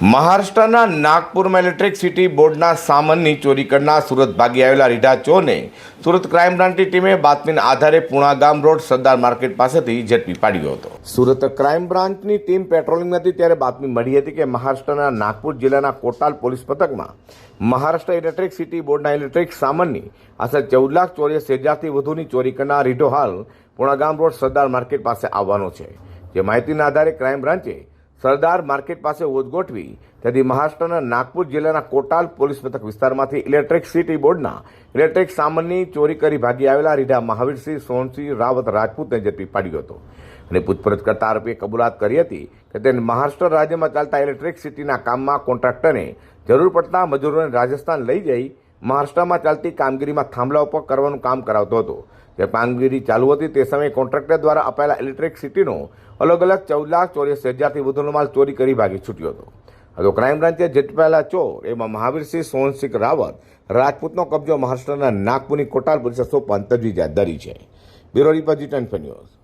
મહારાષ્ટ્રના નાગપુરમાં ઇલેક્ટ્રિસિટી બોર્ડના સામાનની ચોરી કરનાર સુરત ભાગી આવેલા રીઢા ચોને સુરત ક્રાઇમ બ્રાન્ચની ટીમે બાતમીના આધારે પુણા ગામ રોડ સરદાર માર્કેટ પાસેથી ઝડપી પાડ્યો હતો. સુરત ક્રાઇમ બ્રાન્ચની ટીમ પેટ્રોલિંગ હતી ત્યારે બાતમી મળી હતી કે મહારાષ્ટ્રના નાગપુર જિલ્લાના કોટાલ પોલીસ પથકમાં મહારાષ્ટ્ર ઇલેક્ટ્રિકસિટી બોર્ડના ઇલેક્ટ્રિક સામાનની આશરે ચૌદ લાખ ચોરીસ હજારથી વધુની ચોરી કરનાર રીઢો હાલ પુણા ગામ રોડ સરદાર માર્કેટ પાસે આવવાનો છે. જે માહિતીના આધારે ક્રાઇમ બ્રાન્ચે સરદાર માર્કેટ પાસે વોચ ગોઠવી તેથી મહારાષ્ટ્રના નાગપુર જિલ્લાના કોટાલ પોલીસ મથક વિસ્તારમાંથી ઇલેક્ટ્રિક સિટી બોર્ડના ઇલેક્ટ્રિક સામાનની ચોરી કરી ભાગી આવેલા રીઢા મહાવીરસિંહ, સોનસિંહ રાવત રાજપૂતને ઝડપી પાડ્યો હતો અને પૂછપરછ કરતા આરોપીએ કબૂલાત કરી હતી કે તેને મહારાષ્ટ્ર રાજ્યમાં ચાલતા ઇલેક્ટ્રિક સિટીના કામમાં કોન્ટ્રાક્ટરને જરૂર પડતા મજૂરોને રાજસ્થાન લઈ જઈ મહારાષ્ટ્રમાં ચાલતી કામગીરીમાં થાંભલા ઉપર કરવાનું કામ કરાવતો હતો. જે કામગીરી ચાલુ હતી તે સમયે કોન્ટ્રાક્ટર દ્વારા અપાયેલા ઇલેક્ટ્રિક સિટીનો અલગ અલગ ચૌદ લાખ ચોરીસ હજારથી વધુનો માલ ચોરી કરી ભાગી છૂટ્યો હતો. હતો ક્રાઇમ બ્રાન્ચે ઝડપાયેલા ચોર એમાં મહાવીરસિંહ સોનસિંહ રાવત રાજપૂતનો કબજો મહારાષ્ટ્રના નાગપુરની કોટાલ પોલીસે સોંપવાની તજવીજ હાથ ધરી છે. Bureau report G ten news.